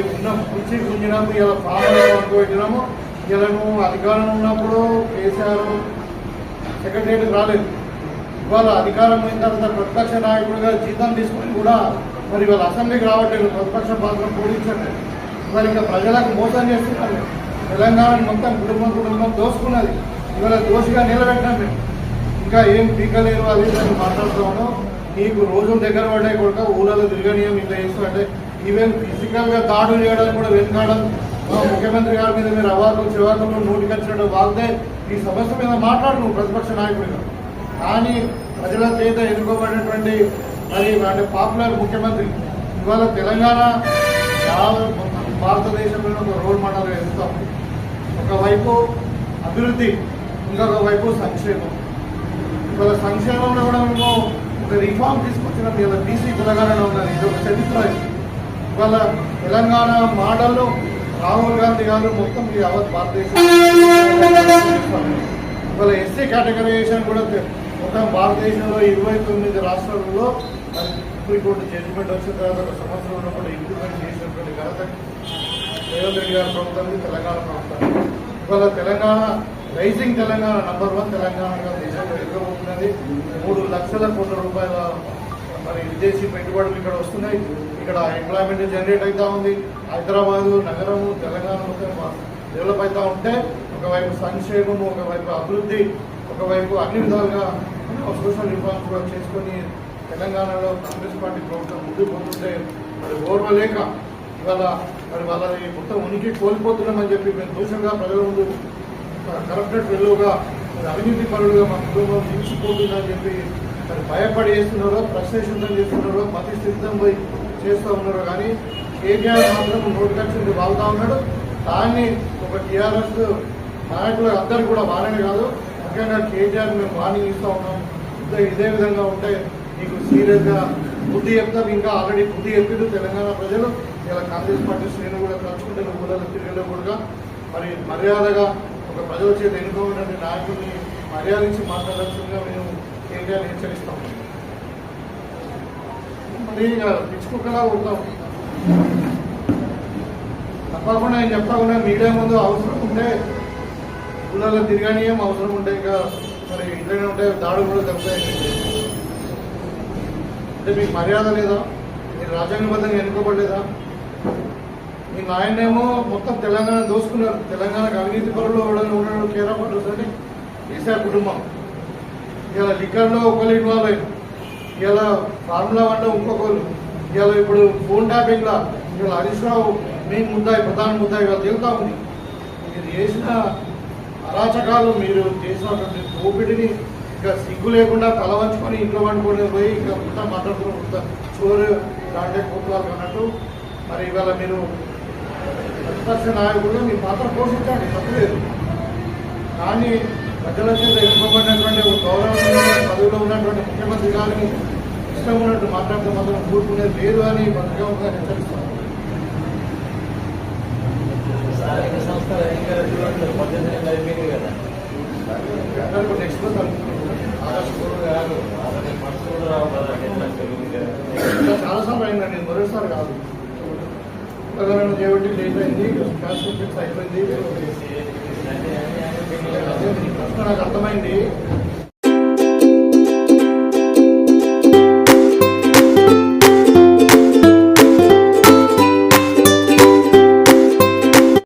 వంచించినాము ఇలా ఫామ్లో అనుకోవచ్చినాము ఇలా నువ్వు అధికారం ఉన్నప్పుడు కేసీఆర్ సెక్రటరియట్కి రాలేదు. ఇవాళ అధికారం అయిన తర్వాత ప్రతిపక్ష నాయకుడిగా జీతం తీసుకుని కూడా మరి ఇవాళ అసెంబ్లీకి రావట్లేదు. ప్రతిపక్ష పాత్ర పోడించండి ఇవాళ ఇంకా ప్రజలకు మోసం చేస్తున్నారు. తెలంగాణ మొత్తం కుటుంబం కుటుంబం దోసుకున్నది. ఇవాళ దోషిగా నిలబెట్టాం మేము ఇంకా ఏం పీకలేదు అది ఇది మాట్లాడుతూ ఉన్నాం నీకు రోజు దగ్గర పడ్డాయి కొడుక ఊళ్ళలో తిరగనీయం ఇంత చేస్తూ అంటే ఈవెన్ ఫిజికల్గా దాడులు చేయడానికి కూడా వెనుకాడడం ముఖ్యమంత్రి గారి మీద మీరు అవార్డు చివార్లు నోటికొచ్చినట్టు వాళ్తే ఈ సమస్య మీద మాట్లాడు ప్రతిపక్ష నాయకుడిగా కానీ ప్రజల చేత ఎన్నుకోబడినటువంటి మరి అంటే పాపులర్ ముఖ్యమంత్రి ఇవాళ తెలంగాణ భారతదేశంలో ఒక రోల్ మోడల్ ఎదుగుతాం ఒకవైపు అభివృద్ధి ఇంకొక వైపు సంక్షేమం. ఇవాళ సంక్షేమంలో కూడా మేము ఒక రిఫార్మ్ తీసుకొచ్చినట్టు ఇలా బీసీ కులగణన ఉన్నది ఇది ఒక చరిత్ర ఇవాళ తెలంగాణ మోడల్లో రాహుల్ గాంధీ గారు మొత్తం ఈ యావత్ భారతదేశం. ఇవాళ ఎస్సీ కేటగరైజేషన్ కూడా మొత్తం భారతదేశంలో ఇరవై తొమ్మిది రాష్ట్రాలలో సుప్రీంకోర్టు జడ్జిమెంట్ వచ్చిన తర్వాత ఒక సంవత్సరంలో కూడా ఇంప్లిమెంట్ చేసినటువంటి ఘనత రేవంత్ రెడ్డి గారి ప్రభుత్వానికి తెలంగాణ ప్రభుత్వం ఇవాళ Telangana rising Telangana number one తెలంగాణగా దేశంలో ఎదురవుతున్నది. మూడు లక్షల కోట్ల రూపాయల మరి విదేశీ పెట్టుబడులు ఇక్కడ వస్తున్నాయి. ఇక్కడ ఎంప్లాయ్మెంట్ జనరేట్ అవుతా ఉంది. హైదరాబాద్ నగరము తెలంగాణ మొత్తం డెవలప్ అవుతా ఉంటే ఒకవైపు సంక్షేమము ఒకవైపు అభివృద్ధి ఒకవైపు అన్ని విధాలుగా సోషల్ రిఫార్మ్స్ కూడా చేసుకొని తెలంగాణలో కాంగ్రెస్ పార్టీ ప్రభుత్వం ముందు పోతుంటే మరి ఓర్వలేక ఇవాళ మరి వాళ్ళని మొత్తం ఉనికి కోల్పోతున్నామని చెప్పి మేము దోషంగా ప్రజల ముందు కరప్టెడ్ ఫెలోగా మరి అవినీతి పరులుగా మా కుటుంబం నిలిచిపోతుందని చెప్పి మరి భయపడి చేస్తున్నారో ప్రశ్నించడం చేస్తున్నారో మతి స్థితం పోయి చేస్తూ ఉన్నారో కానీ కేటీఆర్ మాత్రం నోటికొచ్చింది వాళ్తా ఉన్నాడు. దాన్ని ఒక టీఆర్ఎస్ నాయకులు అందరు కూడా వారని కాదు. ముఖ్యంగా కేటీఆర్ మేము వార్నింగ్ ఇస్తూ ఉన్నాం. ఇదే ఇదే విధంగా ఉంటే నీకు సీరియస్గా బుద్ధి చెప్తారు ఇంకా ఆల్రెడీ బుద్ధి చెప్పారు తెలంగాణ ప్రజలు. ఇలా కాంగ్రెస్ పార్టీ శ్రేణులు కూడా కలుసుకుంటే ఊళ్ళలో తిరిగేలో కూడా మరి మర్యాదగా ఒక ప్రజల చేత ఎన్నుకోబడిన నాయకుడిని మర్యాదించి మాట్లాడాల్సిందిగా మేము కేటీఆర్ హెచ్చరిస్తాం మరి ఇక పిచ్చుకుక్కలా ఉంటాం. తప్పకుండా నేను చెప్పకుండా మీడియా ముందు అవసరం ఉంటే ఊళ్ళలో తిరగనీయం అవసరం ఉంటే ఇంకా మరి ఇంట్లోనే ఉంటే దాడులు కూడా జరుగుతాయి. అంటే మీకు మర్యాద లేదా? మీరు రాజ్యాంగబద్ధంగా ఎన్నుకోబడలేదా? మీ నాయనేమో మొత్తం తెలంగాణ దోసుకున్నారు. తెలంగాణకు అవినీతి పరులు ఎవడని ఉన్నాడు కేరా కేసీఆర్ కుటుంబం. ఇలా లిక్కర్లో ఒకళ్ళు ఇన్వాల్వ్ అయ్యారు ఇలా ఫార్ములా వన్లో ఇంకొకరు ఇలా ఇప్పుడు ఫోన్ ట్యాపింగ్లా ఇలా హరీష్ రావు మెయిన్ ముద్దాయి ప్రధాన ముద్దాయి ఇలా తెలుతా ఉంది. మీరు చేసిన అరాచకాలు మీరు చేసినటువంటి కోవిడ్ని ఇంకా సిగ్గు లేకుండా తల వంచుకొని ఇంట్లో వండుకొని పోయి ఇంకా మొత్తం మాట్లాడుకుని ఉంటా. చోరు దాంట్లో కోట్లాలు అన్నట్టు. మరి ఇవాళ మీరు ప్రతిపక్ష నాయకుడు మీ పాత్ర పోషించండి తప్పలేదు. కానీ ప్రజల చేత ఎన్నుకోబడినటువంటి ఒక గౌరవమైన పదవిలో ఉన్నటువంటి ముఖ్యమంత్రి గారిని ఇష్టం ఉన్నట్టు మాట్లాడితే మాత్రం కూర్చునేది లేదు అని పత్రికగా హెచ్చరిస్తాను స్థానిక సంస్థల ఎన్నికల కదా. నెక్స్ట్ ఇంకా చాలాసార్లు అయిందండి మొదటిసారి కాదు. ప్రధాన చేయబట్టి లేట్ అయింది అయిపోయింది నాకు అర్థమైంది?